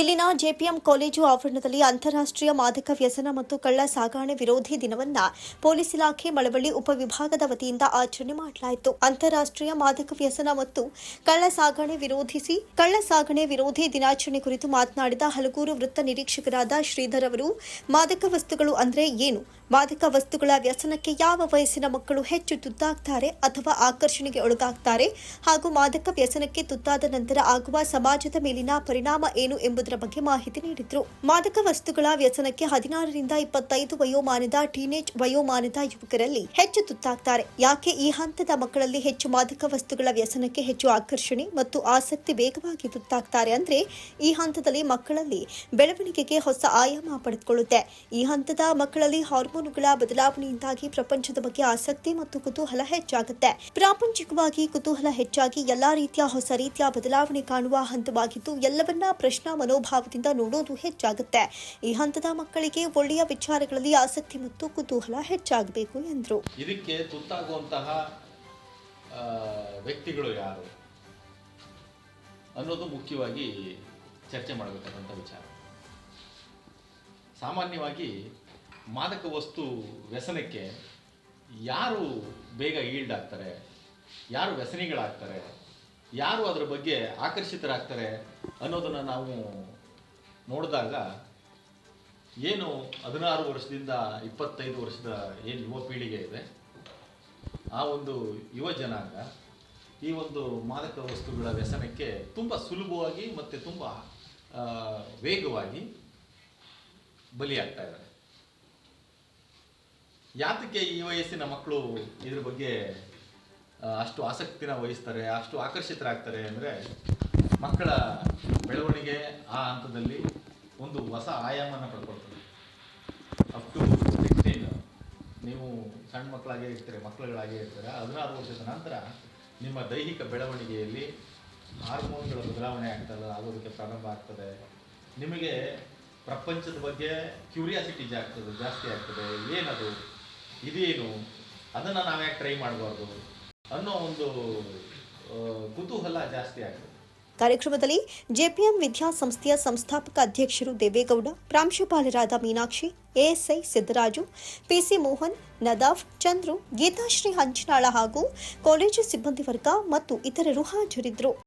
ಇಲ್ಲಿನ ಜೆಪಿಎಂ ಕಾಲೇಜು ಆವರಣದಲ್ಲಿ ಅಂತಾರಾಷ್ಟ್ರೀಯ ಮಾದಕ ವ್ಯಸನ ಮತ್ತು ಕಳ್ಳ ಸಾಗಾಣೆ ವಿರೋಧಿ ದಿನವನ್ನ ಪೊಲೀಸ್ ಇಲಾಖೆ ಮಳವಳ್ಳಿ ಉಪವಿಭಾಗದ ವತಿಯಿಂದ ಆಚರಣೆ ಮಾಡಲಾಯಿತು. ಅಂತಾರಾಷ್ಟ್ರೀಯ ಮಾದಕ ವ್ಯಸನ ಮತ್ತು ಕಳ್ಳ ಸಾಗಣೆ ವಿರೋಧಿಸಿ ಕಳ್ಳ ಸಾಗಣೆ ವಿರೋಧಿ ದಿನಾಚರಣೆ ಕುರಿತು ಮಾತನಾಡಿದ ಹಲಗೂರು ವೃತ್ತ ನಿರೀಕ್ಷಕರಾದ ಶ್ರೀಧರ್ ಅವರು, ಮಾದಕ ವಸ್ತುಗಳು ಅಂದ್ರೆ ಏನು? ಮಾದಕ ವಸ್ತುಗಳ ವ್ಯಸನಕ್ಕೆ ಯಾವ ವಯಸ್ಸಿನ ಮಕ್ಕಳು ಹೆಚ್ಚು ತುತ್ತಾಗ್ತಾರೆ ಅಥವಾ ಆಕರ್ಷಣೆಗೆ ಒಳಗಾಗ್ತಾರೆ ಹಾಗೂ ಮಾದಕ ವ್ಯಸನಕ್ಕೆ ತುತ್ತಾದ ನಂತರ ಆಗುವ ಸಮಾಜದ ಮೇಲಿನ ಪರಿಣಾಮ ಏನು ಎಂಬುದರ ಬಗ್ಗೆ ಮಾಹಿತಿ ನೀಡಿದ್ರು. ಮಾದಕ ವಸ್ತುಗಳ ವ್ಯಸನಕ್ಕೆ ಹದಿನಾರರಿಂದ ಇಪ್ಪತ್ತೈದು ವಯೋಮಾನದ ಟೀನೇಜ್ ವಯೋಮಾನದ ಯುವಕರಲ್ಲಿ ಹೆಚ್ಚು ತುತ್ತಾಗ್ತಾರೆ. ಯಾಕೆ ಈ ಹಂತದ ಮಕ್ಕಳಲ್ಲಿ ಹೆಚ್ಚು ಮಾದಕ ವಸ್ತುಗಳ ವ್ಯಸನಕ್ಕೆ ಹೆಚ್ಚು ಆಕರ್ಷಣೆ ಮತ್ತು ಆಸಕ್ತಿ ವೇಗವಾಗಿ ತುತ್ತಾಗ್ತಾರೆ ಅಂದ್ರೆ ಈ ಹಂತದಲ್ಲಿ ಮಕ್ಕಳಲ್ಲಿ ಬೆಳವಣಿಗೆಗೆ ಹೊಸ ಆಯಾಮ ಪಡೆದುಕೊಳ್ಳುತ್ತೆ. ಈ ಹಂತದ ಮಕ್ಕಳಲ್ಲಿ ಹಾರ್ಮೋನುಗಳ ಬದಲಾವಣೆಯಿಂದಾಗಿ ಪ್ರಪಂಚದ ಬಗ್ಗೆ ಆಸಕ್ತಿ ಮತ್ತು ಕುತೂಹಲ ಹೆಚ್ಚಾಗುತ್ತೆ. ಪ್ರಾಪಂಚಿಕವಾಗಿ ಕುತೂಹಲ ಹೆಚ್ಚಾಗಿ ಎಲ್ಲಾ ರೀತಿಯ ಹೊಸ ರೀತಿಯ ಬದಲಾವಣೆ ಕಾಣುವ ಹಂತವಾಗಿದ್ದು, ಎಲ್ಲವನ್ನ ಪ್ರಶ್ನಾ ಮನೋಭಾವದಿಂದ ನೋಡೋದು ಹೆಚ್ಚಾಗುತ್ತೆ. ಈ ಹಂತದ ಮಕ್ಕಳಿಗೆ ಒಳ್ಳೆಯ ವಿಚಾರಗಳಲ್ಲಿ ಆಸಕ್ತಿ ಮತ್ತು ಕುತೂಹಲ ಹೆಚ್ಚಾಗಬೇಕು ಎಂದರು. ಇದಕ್ಕೆ ತುತ್ತಾಗುವಂತಹ ವ್ಯಕ್ತಿಗಳು ಯಾರು ಅನ್ನೋದು ಮುಖ್ಯವಾಗಿ ಚರ್ಚೆ ಮಾಡಬೇಕಾದಂಥ ವಿಚಾರ. ಸಾಮಾನ್ಯವಾಗಿ ಮಾದಕ ವಸ್ತು ವ್ಯಸನಕ್ಕೆ ಯಾರು ಬೇಗ ಈಲ್ಡ್ ಆಗ್ತಾರೆ? ಯಾರು ವ್ಯಸನಿಗಳಾಗ್ತಾರೆ? ಯಾರು ಅದರ ಬಗ್ಗೆ ಆಕರ್ಷಿತರಾಗ್ತಾರೆ ಅನ್ನೋದನ್ನು ನಾವು ನೋಡಿದಾಗ ಏನು ಹದಿನಾರು ವರ್ಷದಿಂದ ಇಪ್ಪತ್ತೈದು ವರ್ಷದ ಏನು ಯುವ ಪೀಳಿಗೆ ಇದೆ, ಆ ಒಂದು ಯುವ ಜನಾಂಗ ಈ ಒಂದು ಮಾದಕ ವಸ್ತುಗಳ ವ್ಯಸನಕ್ಕೆ ತುಂಬ ಸುಲಭವಾಗಿ ಮತ್ತು ತುಂಬ ವೇಗವಾಗಿ ಬಲಿಯಾಗ್ತಾ ಇದ್ದಾರೆ. ಯಾತಕ್ಕೆ ಈ ವಯಸ್ಸಿನ ಮಕ್ಕಳು ಇದ್ರ ಬಗ್ಗೆ ಅಷ್ಟು ಆಸಕ್ತಿನ ವಹಿಸ್ತಾರೆ, ಅಷ್ಟು ಆಕರ್ಷಿತರಾಗ್ತಾರೆ ಅಂದರೆ ಮಕ್ಕಳ ಬೆಳವಣಿಗೆ ಆ ಹಂತದಲ್ಲಿ ಒಂದು ಹೊಸ ಆಯಾಮನ ಪಡ್ಕೊಳ್ತದೆ. ಅಪ್ ಟು ಸಿಕ್ಸ್ಟೀನ್ ನೀವು ಸಣ್ಣ ಮಕ್ಕಳಾಗೇ ಇರ್ತೀರಿ, ಮಕ್ಕಳುಗಳಾಗೇ ಇರ್ತಾರೆ, ಹದಿನಾರು ವರ್ಷದ ನಂತರ ನಿಮ್ಮ ದೈಹಿಕ ಬೆಳವಣಿಗೆಯಲ್ಲಿ ಹಾರ್ಮೋನ್ಗಳ ಬದಲಾವಣೆ ಆಗ್ತದೆ ಆಗೋದಕ್ಕೆ ಪ್ರಾರಂಭ ಆಗ್ತದೆ. ನಿಮಗೆ ಪ್ರಪಂಚದ ಬಗ್ಗೆ ಕ್ಯೂರಿಯಾಸಿಟಿ ಜಾಗ್ತದೆ, ಜಾಸ್ತಿ ಆಗ್ತದೆ, ಏನದು? ಇದೇನು? ಅದನ್ನು ನಾವ್ಯಾಕೆ ಟ್ರೈ ಮಾಡಬಾರ್ದು? ಅನ್ನೋ ಒಂದು ಕುತೂಹಲ ಜಾಸ್ತಿ ಆಗ್ತದೆ. ಕಾರ್ಯಕ್ರಮದಲ್ಲಿ ಜೆಪಿಎಂ ವಿದ್ಯಾಸಂಸ್ಥೆಯ ಸಂಸ್ಥಾಪಕ ಅಧ್ಯಕ್ಷರು ದೇವೇಗೌಡ, ಪ್ರಾಂಶುಪಾಲರಾದ ಮೀನಾಕ್ಷಿ, ಎಎಸ್ಐ ಸಿದ್ದರಾಜು, ಪಿಸಿ ಮೋಹನ್, ನದಾಫ್, ಚಂದ್ರು, ಗೀತಾಶ್ರೀ ಹಂಚನಾಳ ಹಾಗೂ ಕಾಲೇಜು ಸಿಬ್ಬಂದಿ ವರ್ಗ ಮತ್ತು ಇತರರು ಹಾಜರಿದ್ದರು.